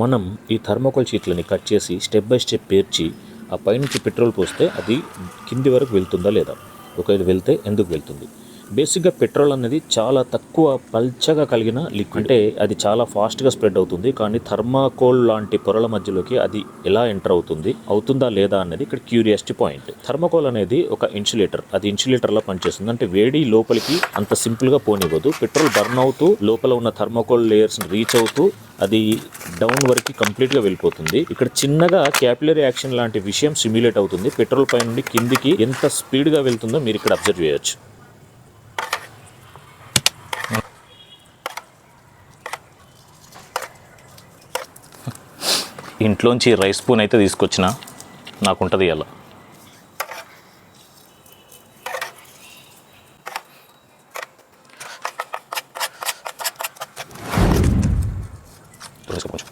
మనం ఈ థర్మోకోల్ షీట్లని కట్ చేసి స్టెప్ బై స్టెప్ పేర్చి ఆ పైనుంచి పెట్రోల్ పోస్తే అది కింది వరకు వెళ్తుందా లేదా? ఒకవేళ వెళ్తే ఎందుకు వెళ్తుంది? బేసిక్గా పెట్రోల్ అనేది చాలా తక్కువ పల్చగా కలిగిన లిక్విడ్. అంటే అది చాలా ఫాస్ట్గా స్ప్రెడ్ అవుతుంది కానీ థర్మాకోల్ లాంటి పొరల మధ్యలోకి అది ఎలా ఎంటర్ అవుతుంది? అవుతుందా లేదా అనేది ఇక్కడ క్యూరియాసిటీ పాయింట్. థర్మాకోల్ అనేది ఒక ఇన్సులేటర్. అది ఇన్సులేటర్లా పనిచేస్తుంది. అంటే వేడి లోపలికి అంత సింపుల్గా పోనివ్వదు. పెట్రోల్ బర్న్ అవుతూ లోపల ఉన్న థర్మాకోల్ లేయర్స్ని రీచ్ అవుతూ అది డౌన్ వరకు కంప్లీట్గా వెళ్ళిపోతుంది. ఇక్కడ చిన్నగా క్యాపిలరీ యాక్షన్ లాంటి విషయం సిమ్యులేట్ అవుతుంది. పెట్రోల్ పై నుండి కిందికి ఎంత స్పీడ్గా వెళ్తుందో మీరు ఇక్కడ అబ్జర్వ్ చేయొచ్చు. ఇంట్లోంచి రైస్ స్పూన్ అయితే తీసుకొచ్చిన నాకుంటుంది అలా. కొంచెం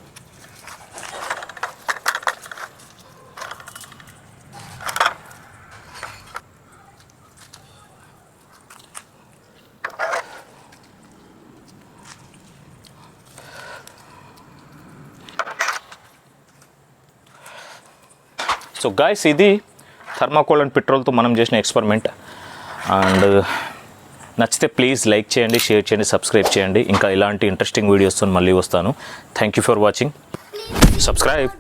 సో గాయస్ ఇది థర్మాకోల్ అండ్ పెట్రోల్తో మనం చేసిన ఎక్స్పెరిమెంట్ అండ్ నచ్చితే ప్లీజ్ లైక్ చేయండి షేర్ చేయండి సబ్స్క్రైబ్ చేయండి. ఇంకా ఇలాంటి ఇంట్రెస్టింగ్ వీడియోస్తో మళ్ళీ వస్తాను. Thank you for watching subscribe